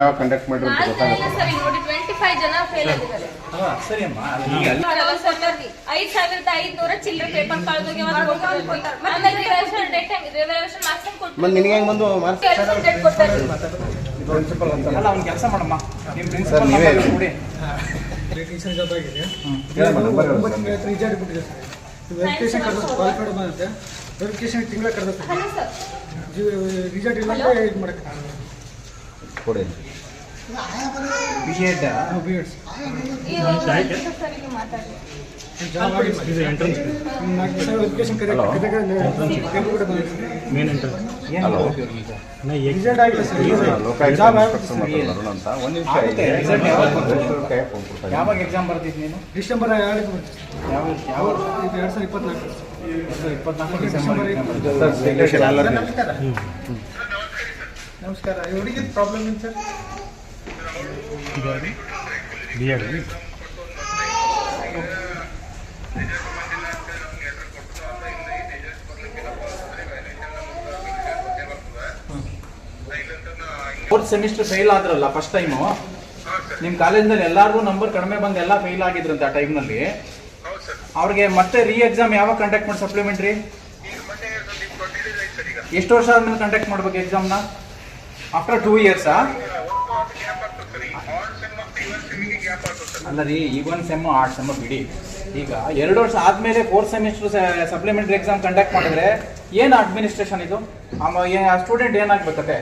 Conduct ಮಾಡಿರೋ ಸರಿ ಗೊತ್ತಾಗುತ್ತೆ ಸರ್ ಈಗ ನೋಡಿ ಟ್ವೆಂಟಿ ಫೈವ್ ಜನ ಫೇಲ್ ಆಗಿದ್ದಾರೆ. ಹಾ, ಸರಿ ಅಮ್ಮ. ಅದು ಈಗ ಅಲ್ಲಿ. ಐದ್ ಸಾವಿರದ ಐದ್ನೂರ ಚಿಲ್ಲರೆ ಪೇಪರ್ ಕಳ್ದೋಗಿ ಆಮೇಲೆ ರಿವರ್ಷನ್ ಡೇಟ್ ರಿವರ್ಷನ್ ಮಾರ್ಕ್ಸ್ ಮತ್ತೆ ನಿನಗೆ ಹೆಂಗ್ ಬಂದು ಮಾರ್ಕ್ಸ್ ಡೇಟ್ ಕೊಡ್ತಾರೆ. ಪ್ರಿನ್ಸಿಪಲ್ ಅಂತ. ಅಲ್ಲ ಅವ್ನು ಕೆಲಸ ಮಾಡಮ್ಮ. ನಿಮ್ಮ ಸರ್, ಪ್ರಿನ್ಸಿಪಲ್ ನೀವೇ ನಂಬರ್ ಕೊಡಿ ಟೀಚರ್ ಜಾಬ್ ಆಗಿದೆ ಹೇಳಮ್ಮ, ನಂಬರ್ ಹೇಳು ಒಂಬತ್ತು ಸರ್. ತಿಂಗಳ ಹತ್ರ ರಿಜಾರ್ಟ್ ಬಿಟ್ಟಿದೆ ಸರ್. ವೆರಿಫಿಕೇಶನ್ ಕರೆದ ಕ್ವಾಲಿಫೈಡ್ ಬಂದಿದೆ. ವೆರಿಫಿಕೇಶನ್ ತಿಂಗಳ ಕರೆದ ಹಲೋ ಸರ್ ರಿಜಾರ್ಟ್ ಇಲ್ಲ ಇದು ಮಾಡಕ್ಕೆ ಕೊಡಿ. ಬಿ ಎಡ್ ಬಿ ಇದೆ. ಯಾವಾಗ ಎಕ್ಸಾಮ್ ಬರ್ತಿದ್ ನೀನು? ಡಿಸೆಂಬರ್ ಎರಡು ಸಾವಿರ ಇಪ್ಪತ್ನಾಲ್ಕು. ಇಪ್ಪತ್ನಾಲ್ಕು ಡಿಸೆಂಬರ್ ನಮಸ್ಕಾರ ಇವರಿಗೆ ಪ್ರಾಬ್ಲಮ್ ಏನು sir B Ed fourth semester fail ಆದ್ರಲ್ಲ first time ನಿಮ್ಮ ಕಾಲೇಜ್ನಲ್ಲಿ ಎಲ್ಲರಿಗೂ ನಂಬರ್ ಕಡಿಮೆ ಬಂದು ಎಲ್ಲ ಫೇಲ್ ಆಗಿದ್ರಂತೆ ಆ ಟೈಮ್ನಲ್ಲಿ ಅವ್ರಿಗೆ ಮತ್ತೆ ರೀ ಎಕ್ಸಾಮ್ ಯಾವಾಗ ಕಂಡಕ್ಟ್ ಮಾಡಿ ಸಪ್ಲಿಮೆಂಟ್ರಿ ಎಷ್ಟು ವರ್ಷ ಆದ್ಮೇಲೆ ಕಂಡಕ್ಟ್ ಮಾಡ್ಬೇಕು ಎಕ್ಸಾಮ್ನ ಆಫ್ಟರ್ ಟೂ ಇಯರ್ಸಾ ಅಲ್ಲ ರೀ ಈಗ ಒಂದು ಸೆಮ್ ಆರ್ಟ್ ಸೆಮ್ಮು ಬಿಡಿ. ಈಗ ಎರಡು ವರ್ಷ ಆದ್ಮೇಲೆ fourth semester supplementary exam conduct ಮಾಡಿದ್ರೆ ಏನು ಅಡ್ಮಿನಿಸ್ಟ್ರೇಷನ್ ಇದು? ಸ್ಟೂಡೆಂಟ್ ಏನಾಗ್ಬೇಕತ್ತೆ